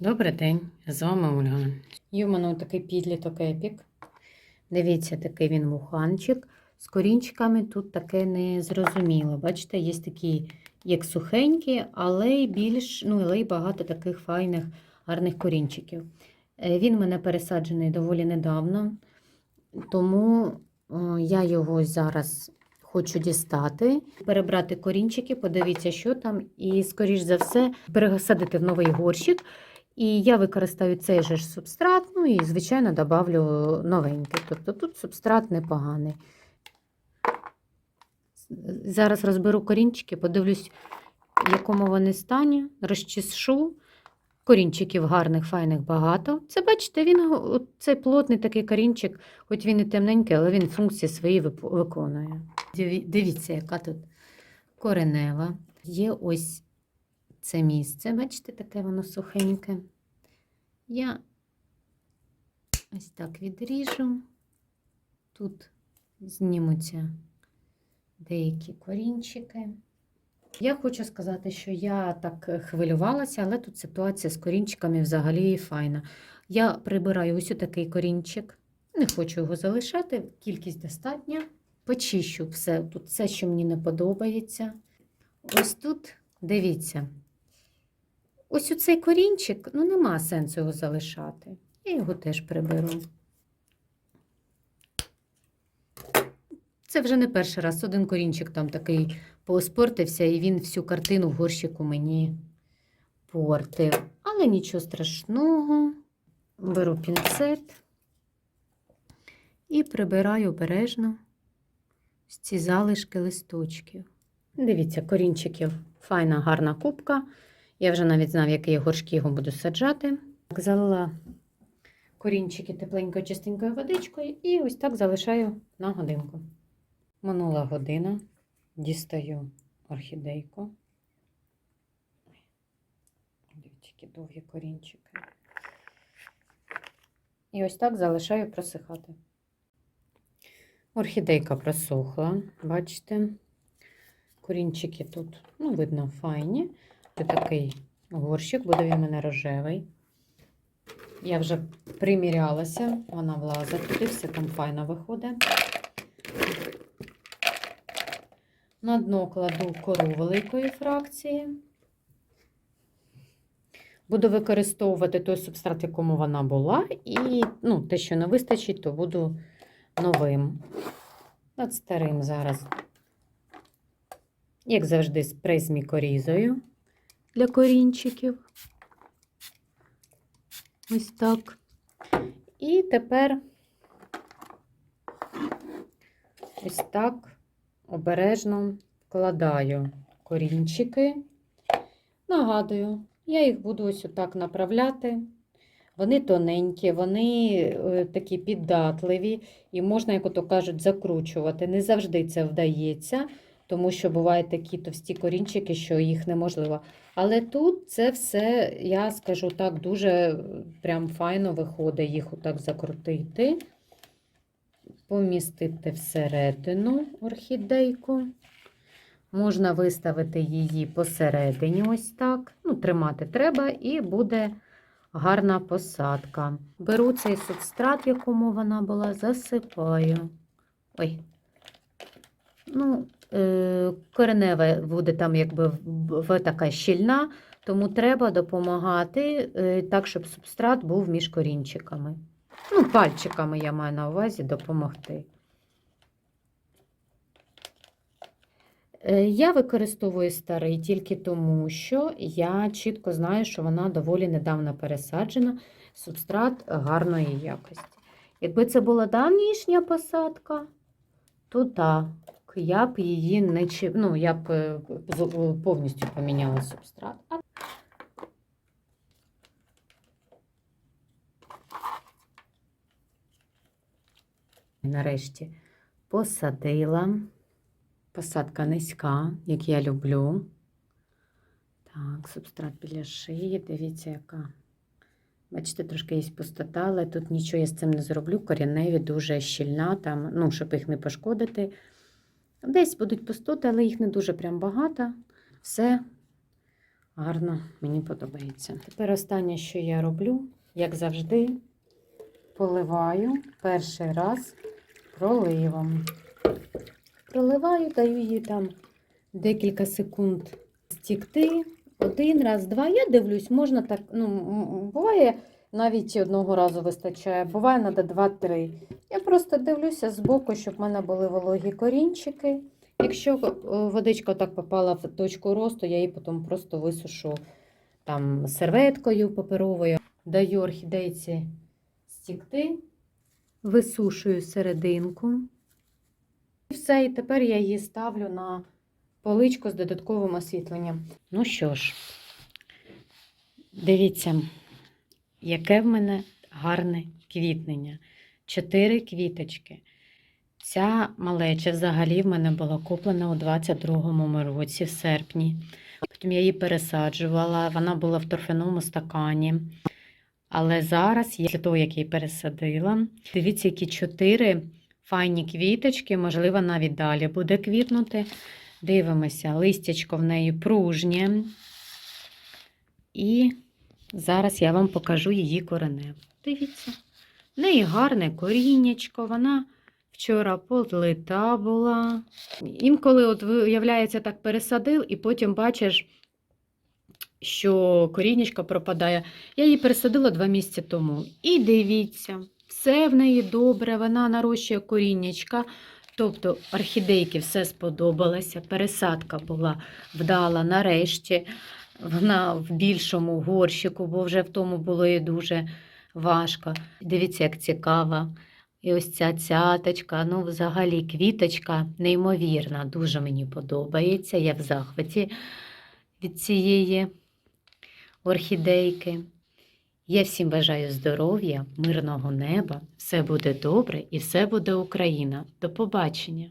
Добрий день, з вами Ольга. Є в мене такий підліток епік. Дивіться, такий він вуханчик. З корінчиками тут таке не зрозуміло. Бачите, є такі, як сухенькі, але й більш, ну, але й багато таких файних, гарних корінчиків. Е, Він в мене пересаджений доволі недавно, тому е, я його зараз хочу дістати, перебрати корінчики, подивіться, що там, і, скоріш за все, пересадити в новий горщик. І я використаю цей же ж субстрат, ну і, звичайно, добавлю новенький. Тобто тут субстрат непоганий. Зараз розберу корінчики, подивлюсь, в якому вони стані, розчешу. Корінчиків гарних, файних багато. Це, бачите, він цей плотний такий корінчик, хоч він і темненький, але він функції свої виконує. Дивіться, яка тут коренева. Є ось це місце, бачите, таке воно сухеньке. Я ось так відріжу. Тут знімуться деякі корінчики. Я хочу сказати, що я так хвилювалася, але тут ситуація з корінчиками взагалі файна. Я прибираю ось такий корінчик, не хочу його залишати, кількість достатня. Почищу все, тут все, що мені не подобається. Ось тут, дивіться, ось у цей корінчик, ну нема сенсу його залишати. Я його теж приберу. Це вже не перший раз. Один корінчик там такий поспортився, і він всю картину в горщику мені портив. Але нічого страшного. Беру пінцет і прибираю обережно ось ці залишки листочків. Дивіться, корінчиків файна, гарна кубка. Я вже навіть знав, які горшки його буду саджати. Так, Залила корінчики тепленькою чистенькою водичкою і ось так залишаю на годинку. Минула година, дістаю орхідейку. Дивіться, які довгі корінчики. І ось так залишаю просихати. Орхідейка просохла, бачите. Корінчики тут, ну, видно, файні. Такий горщик, буде він у мене рожевий. Я вже примірялася, вона влазить туди, все там файно виходить. На дно кладу кору великої фракції. Буду використовувати той субстрат, якому вона була, і ну, те, що не вистачить, то буду новим. Над старим зараз, як завжди, спрей з мікорізою для корінчиків. Ось так. І тепер ось так обережно вкладаю корінчики. Нагадую, я їх буду ось отак направляти. Вони тоненькі, вони е, такі піддатливі, і можна, як ото кажуть, закручувати. Не завжди це вдається, тому що бувають такі товсті корінчики, що їх неможливо. Але тут це все, я скажу так, дуже е, прям файно виходить їх отак закрутити, помістити всередину орхідейку. Можна виставити її посередині, ось так. Ну, тримати треба, і буде гарна посадка. Беру цей субстрат, в якому вона була, засипаю. Ой. Ну, коренева буде там якби в така щільна, тому треба допомагати е, так, щоб субстрат був між корінчиками. Ну, пальчиками я маю на увазі допомогти. Е, Я використовую старий тільки тому, що я чітко знаю, що вона доволі недавно пересаджена, субстрат гарної якості. Якби це була давнішня посадка, то так, я б її не чи... ну, я б е, повністю поміняла субстрат. Нарешті посадила. Посадка низька, як я люблю. Так, субстрат біля шиї. Дивіться, яка. Бачите, трошки є пустота, але тут нічого я з цим не зроблю. Коріневі дуже щільна, там, ну, щоб їх не пошкодити. Десь будуть пустоти, але їх не дуже прям багато. Все гарно, мені подобається. Тепер останнє, що я роблю, як завжди, поливаю перший раз проливом. Проливаю, даю їй там декілька секунд стікти. Один раз, два. Я дивлюсь, можна так. Ну, буває, навіть одного разу вистачає, буває, треба два-три. Я просто дивлюся збоку, щоб в мене були вологі корінчики. Якщо е, водичка так попала в точку росту, я її потім просто висушу там серветкою паперовою, даю орхідейці стікти, висушую серединку. І все, і тепер я її ставлю на поличку з додатковим освітленням. Ну що ж, дивіться, яке в мене гарне квітнення. Чотири квіточки. Ця малеча взагалі в мене була куплена у 22-му році, в серпні. Потім я її пересаджувала, вона була в торфяному стакані. Але зараз, після того, як її пересадила, дивіться, які чотири файні квіточки, можливо, навіть далі буде квітнути. Дивимося, листячко в неї пружнє. І зараз я вам покажу її кореневу. Дивіться, в неї гарне коріннячко, вона вчора полита була. Інколи, от виявляється, так пересадив, і потім бачиш, що корінечко пропадає. Я її пересадила два місяці тому. І дивіться, все в неї добре, вона нарощує коріннячка. Тобто орхідейки все сподобалося, пересадка була вдала нарешті. Вона в більшому горщику, бо вже в тому було їй дуже важко. Дивіться, як цікаво. І ось ця цяточка, ну, взагалі, квіточка неймовірна, дуже мені подобається. Я в захваті від цієї орхідейки. Я всім бажаю здоров'я, мирного неба, все буде добре і все буде Україна. До побачення!